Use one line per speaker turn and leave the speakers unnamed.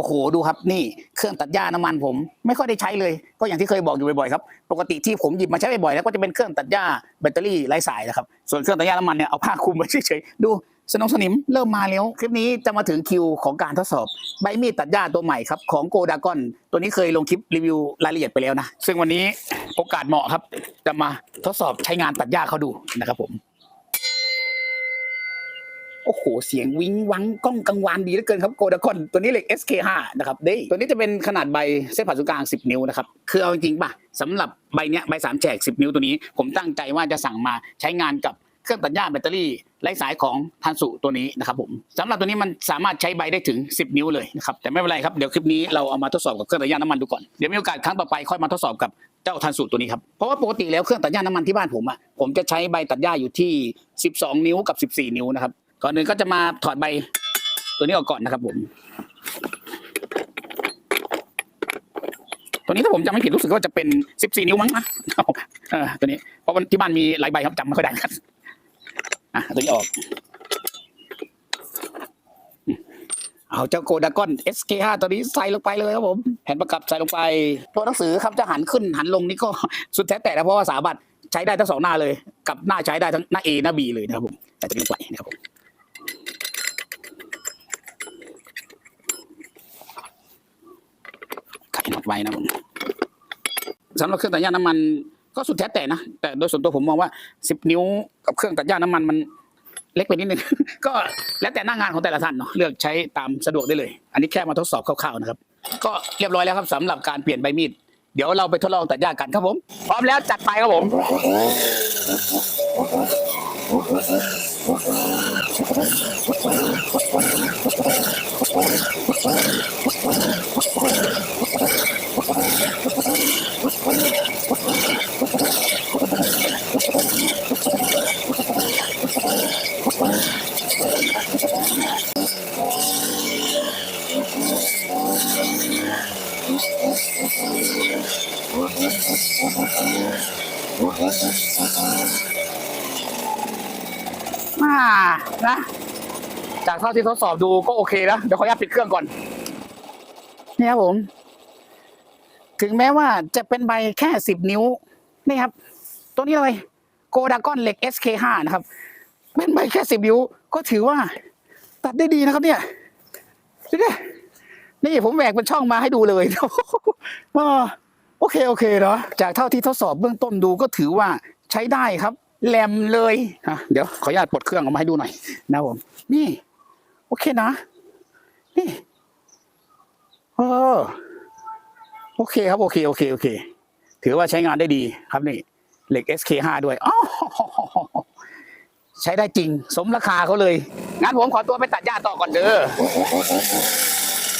โอ้โหดูครับนี่เครื่องตัดหญ้าน้ำมันผม ไม่ค่อยได้ใช้เลย ก็อย่างที่เคยบอกอยู่บ่อยๆครับปกติที่ผมหยิบมาใช้บ่อยๆแล้วก็จะเป็นเครื่องตัดหญ้าแบตเตอรี่ไร้สายนะครับส่วนเครื่องตัดหญ้าน้ำมันเนี่ยเอาผ้าคลุมไว้เฉยๆดูสนองสนิมเริ่มมาแล้วคลิปนี้จะมาถึงคิวของการทดสอบ ใบมีดตัดหญ้าตัวใหม่ครับของโกดากอนตัวนี้เคยลงคลิปรีวิวรายละเอียดไปแล้วนะซึ่งวันนี้โอกาสเหมาะครับ จะมาทดสอบใช้งานตัดหญ้าเขาดูนะครับผม อ้โห เสียงวิ้งวังกล้องกังวานดีเหลือเกินครับโกดากอนตัวนี้เหล็ก SK5 นะครับเด้ตัวนี้จะเป็นขนาดใบเส้นผ่าศูนย์กลาง 10 นิ้วนะครับคือเอาจริงป่ะสำหรับใบเนี้ยใบสามแฉก10 นิ้วตัวนี้ ผมตั้งใจว่าจะสั่งมาใช้งานกับเครื่องตัดหญ้าแบตเตอรี่ไร้สายของทันสุตัวนี้นะครับผมสำหรับตัวนี้มันสามารถใช้ใบได้ถึง 10 นิ้วเลยนะครับแต่ไม่เป็นไรครับเดี๋ยวคลิปนี้เราเอามาทดสอบกับเครื่องตัดหญ้าน้ำมันดูก่อนเดี๋ยวมีโอกาสครั้งต่อไปค่อยมาทดสอบกับเจ้าทันสุตัวนี้ครับเพราะว่าปกติแล้วเครื่องตัดหญ้าน้ำมันที่บ้านผมอะผมจะใช้ใบตัดหญ้าอยู่ที่ 12 นิ้วกับ 14 นิ้วนะครับ ก่อนอื่นก็จะมาถอดใบตัวนี้ออกก่อนนะครับ ผม ตัวนี้ถ้าผมจำไม่ผิดรู้สึกว่าจะเป็น 14 นิ้วมั้งนะตัวนี้ เพราะที่บ้านมีหลายใบครับจำไม่ค่อยได้ครับอะตัวนี้ออก เอาเจ้าโกดากอน SK5 ตัวนี้ใส่ลงไปเลยครับผม แผ่นประกับใส่ลงไป ตัวหนังสือครับจะหันขึ้นหันลงนี่ก็สุดแท้แต่นะเพราะว่าสาบัตใช้ได้ทั้งสองหน้าเลย กับหน้าใช้ได้ทั้งหน้า A หน้า B เลยนะครับผม แต่ตัวนี้ลงไปนะครับผม ไว้นะผมสำหรับเครื่องตัดหญ้าน้ำมันก็สุดแท้แต่นะแต่โดยส่วนตัวผมมองว่า10นิ้วกับเครื่องตัดหญ้าน้ำมันมันเล็กไปนิดนึง ก็แล้วแต่หน้างานของแต่ละท่านเนาะเลือกใช้ตามสะดวกได้เลย อันนี้แค่มาทดสอบคร่าวๆนะครับ ก็เรียบร้อยแล้วครับสำหรับการเปลี่ยนใบมีด เดี๋ยวเราไปทดลองตัดหญ้ากันครับผม พร้อมแล้วจัดไปครับผม อ่านะจากเท่าที่ทดสอบดูก็โอเคนะเดี๋ยวขออนุญาตปิดเครื่องก่อนนี่ครับผม ถึงแม้ว่าจะเป็นใบแค่สิบนิ้ว นี่ครับ ตัวนี้เลยโกดากอนเหล็ก SK5 นะครับ เป็นใบแค่สิบนิ้ว ก็ถือว่า ตัดได้ดีนะครับเนี่ยดูดิ นี่ผมแหวกเป็นช่องมาให้ดูเลยอ่าโอเคโอเคเนาะจากเท่าที่ทดสอบเบื้องต้นดูก็ถือว่าใช้ได้ครับแหลมเลยอะเดี๋ยวขออนุญาตปลดเครื่องออกมาให้ดูหน่อยนะผมนี่ โอเคนะ นี่เออโอเคครับโอเคโอเคโอเค ถือว่าใช้งานได้ดีครับนี่เหล็ก SK5 ด้วยอ๋อใช้ได้จริง สมราคาเขาเลย งั้นผมขอตัวไปตัดหญ้าต่อก่อนเด้อ